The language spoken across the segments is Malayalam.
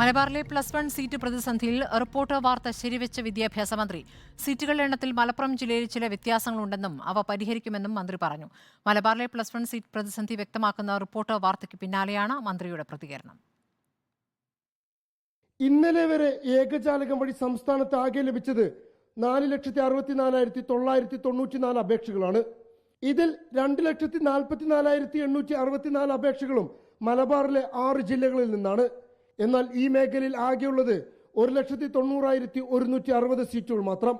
മലബാറിലെ പ്ലസ് വൺ സീറ്റ് പ്രതിസന്ധിയിൽ റിപ്പോർട്ടർ വാർത്ത ശരിവെച്ച വിദ്യാഭ്യാസ മന്ത്രി. സീറ്റുകളുടെ എണ്ണത്തിൽ മലപ്പുറം ജില്ലയിൽ ചില വ്യത്യാസങ്ങളുണ്ടെന്നും അവ പരിഹരിക്കുമെന്നും മന്ത്രി പറഞ്ഞു. മലബാറിലെ പ്ലസ് വൺ സീറ്റ് പ്രതിസന്ധി വ്യക്തമാക്കുന്ന റിപ്പോർട്ടർ വാർത്തയ്ക്ക് പിന്നാലെയാണ് മന്ത്രിയുടെ പ്രതികരണം. ഇന്നലെ വരെ ഏകജാലകം വഴി സംസ്ഥാനത്ത് ആകെ ലഭിച്ചത് നാല് ലക്ഷത്തി അറുപത്തിനാലായിരത്തി തൊള്ളായിരത്തി തൊണ്ണൂറ്റിനാല് അപേക്ഷകളാണ്. ഇതിൽ രണ്ട് ലക്ഷത്തി നാൽപ്പത്തി നാലായിരത്തി എണ്ണൂറ്റി അറുപത്തിനാല് അപേക്ഷകളും മലബാറിലെ ആറ് ജില്ലകളിൽ നിന്നാണ്. എന്നാൽ ഈ മേഖലയിൽ ആകെയുള്ളത് ഒരു ലക്ഷത്തി തൊണ്ണൂറായിരത്തി ഒരുന്നൂറ്റി അറുപത് സീറ്റുകൾ മാത്രം.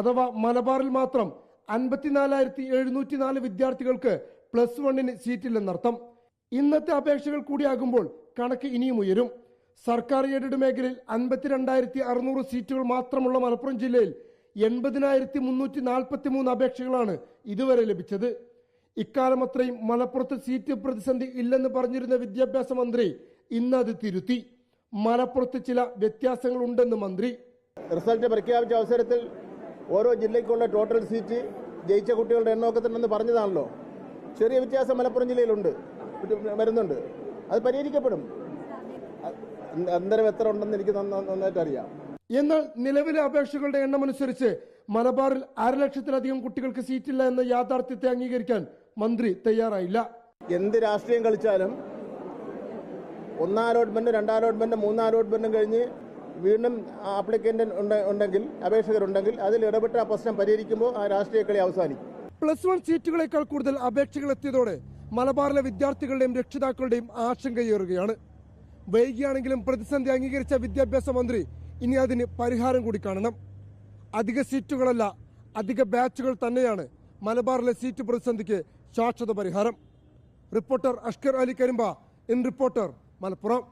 അഥവാ മലബാറിൽ മാത്രം അൻപത്തിനാലായിരത്തി എഴുന്നൂറ്റി നാല് വിദ്യാർത്ഥികൾക്ക് പ്ലസ് വണ്ണിന് സീറ്റില്ലെന്നർത്ഥം. ഇന്നത്തെ അപേക്ഷകൾ കൂടിയാകുമ്പോൾ കണക്ക് ഇനിയും ഉയരും. സർക്കാർ എയ്ഡഡ് മേഖലയിൽ അൻപത്തിരണ്ടായിരത്തി അറുന്നൂറ് സീറ്റുകൾ മാത്രമുള്ള മലപ്പുറം ജില്ലയിൽ എൺപതിനായിരത്തി മുന്നൂറ്റി നാൽപ്പത്തി മൂന്ന് അപേക്ഷകളാണ് ഇതുവരെ ലഭിച്ചത്. ഇക്കാലം അത്രയും മലപ്പുറത്ത് സീറ്റ് പ്രതിസന്ധി ഇല്ലെന്ന് പറഞ്ഞിരുന്ന വിദ്യാഭ്യാസ മന്ത്രി ഇന്ന് അത് തിരുത്തി. മലപ്പുറത്ത് ചില വ്യത്യാസങ്ങളുണ്ടെന്ന് മന്ത്രി. റിസൾട്ട് പ്രഖ്യാപിച്ച അവസരത്തിൽ ഓരോ ജില്ലയ്ക്കുള്ള ടോട്ടൽ സീറ്റ് ജയിച്ച കുട്ടികളുടെ എണ്ണമൊക്കെ തന്നെ പറഞ്ഞതാണല്ലോ. ചെറിയ വ്യത്യാസം മലപ്പുറം ജില്ലയിലുണ്ട്. വരുന്നുണ്ട്. അത് പരിഹരിക്കപ്പെടും. അന്തരം എത്ര ഉണ്ടെന്ന് എനിക്ക് നന്ന- നന്നായിട്ട് അറിയാം. എന്നാൽ നിലവിലെ അപേക്ഷകളുടെ എണ്ണം അനുസരിച്ച് മലബാറിൽ അരലക്ഷത്തിലധികം കുട്ടികൾക്ക് സീറ്റില്ല എന്ന യാഥാർത്ഥ്യത്തെ അംഗീകരിക്കാൻ മന്ത്രി തയ്യാറായില്ല. എന്ത് രാഷ്ട്രീയം കളിച്ചാലും ഒന്നാം അലോട്ട്മെന്റ് രണ്ടാം അലോട്ട്മെന്റ് മൂന്നാം അലോട്ട്മെന്റും കഴിഞ്ഞ് വീണ്ടും ആപ്ലിക്കന്റ് ഉണ്ടെങ്കിൽ അപേക്ഷകരുണ്ടെങ്കിൽ അതിൽ ഇടപെട്ട് ആ പ്രശ്നം പരിഹരിക്കുമ്പോൾ ആ രാഷ്ട്രീയ കളി അവസാനിക്കും. പ്ലസ് വൺ സീറ്റുകളേക്കാൾ കൂടുതൽ അപേക്ഷകൾ എത്തിയതോടെ മലബാറിലെ വിദ്യാർത്ഥികളുടെയും രക്ഷിതാക്കളുടെയും ആശങ്കയേറുകയാണ് വൈകിയാണെങ്കിലും പ്രതിസന്ധി അംഗീകരിച്ച വിദ്യാഭ്യാസ മന്ത്രി ഇനി അതിന് പരിഹാരം കൂടി കാണണം. അധിക സീറ്റുകളല്ല അധിക ബാച്ചുകൾ തന്നെയാണ് മലബാറിലെ സീറ്റ് പ്രതിസന്ധിക്ക് ശാശ്വത പരിഹാരം. Reporter Ashkar Ali Karimba in reporter. Malappuram